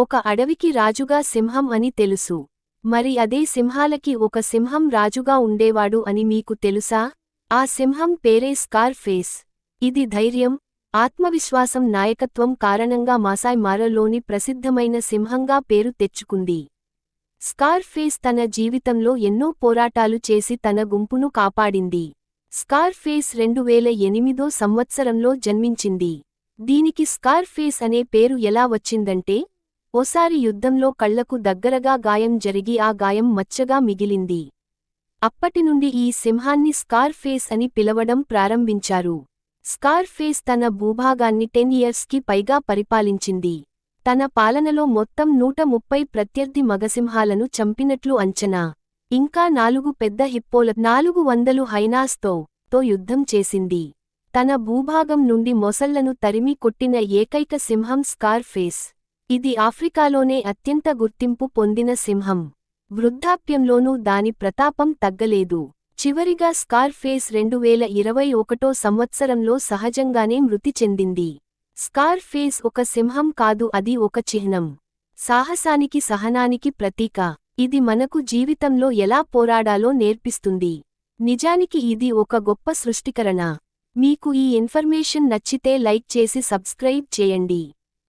ఒక అడవికి రాజుగా సింహం అని తెలుసు. మరి అదే సింహాలకి ఒక సింహం రాజుగా ఉండేవాడు అని మీకు తెలుసా? ఆ సింహం పేరే స్కార్ ఫేస్ ఇది ధైర్యం ఆత్మవిశ్వాసం నాయకత్వం కారణంగా మాసాయ్ మారలోని ప్రసిద్ధమైన సింహంగా పేరు తెచ్చుకుంది. స్కార్ ఫేస్ తన జీవితంలో ఎన్నో పోరాటాలు చేసి తన గుంపును కాపాడింది. స్కార్ ఫేస్ రెండు వేల ఎనిమిదో సంవత్సరంలో జన్మించింది. దీనికి స్కార్ ఫేస్ అనే పేరు ఎలా వచ్చిందంటే ఓసారి యుద్ధంలో కళ్ళకు దగ్గరగా గాయం జరిగి ఆ గాయం మచ్చగా మిగిలింది. అప్పటినుండి ఈ సింహాన్ని స్కార్ ఫేస్ అని పిలవడం ప్రారంభించారు. స్కార్ ఫేస్ తన భూభాగాన్ని టెన్ ఇయర్స్కి పైగా పరిపాలించింది. తన పాలనలో మొత్తం నూట ముప్పై ప్రత్యర్థి మగసింహాలను చంపినట్లు అంచనా. ఇంకా నాలుగు పెద్ద హిప్పోల నాలుగు వందలు హైనాస్తో తో యుద్ధం చేసింది. తన భూభాగం నుండి మొసళ్ళను తరిమి కొట్టిన ఏకైక సింహం స్కార్ ఫేస్ ఇది ఆఫ్రికాలోనే అత్యంత గుర్తింపు పొందిన సింహం. వృద్ధాప్యంలోనూ దాని ప్రతాపం తగ్గలేదు. చివరిగా స్కార్ ఫేస్ రెండు వేల ఇరవై ఒకటో సంవత్సరంలో సహజంగానే మృతి చెందింది. స్కార్ ఫేస్ ఒక సింహం కాదు అది ఒక చిహ్నం. సాహసానికి సహనానికి ప్రతీక. ఇది మనకు జీవితంలో ఎలా పోరాడాలో నేర్పిస్తుంది. నిజానికి ఇది ఒక గొప్ప సృష్టికరణ. మీకు ఈ ఇన్ఫర్మేషన్ నచ్చితే లైక్ చేసి సబ్స్క్రైబ్ చేయండి.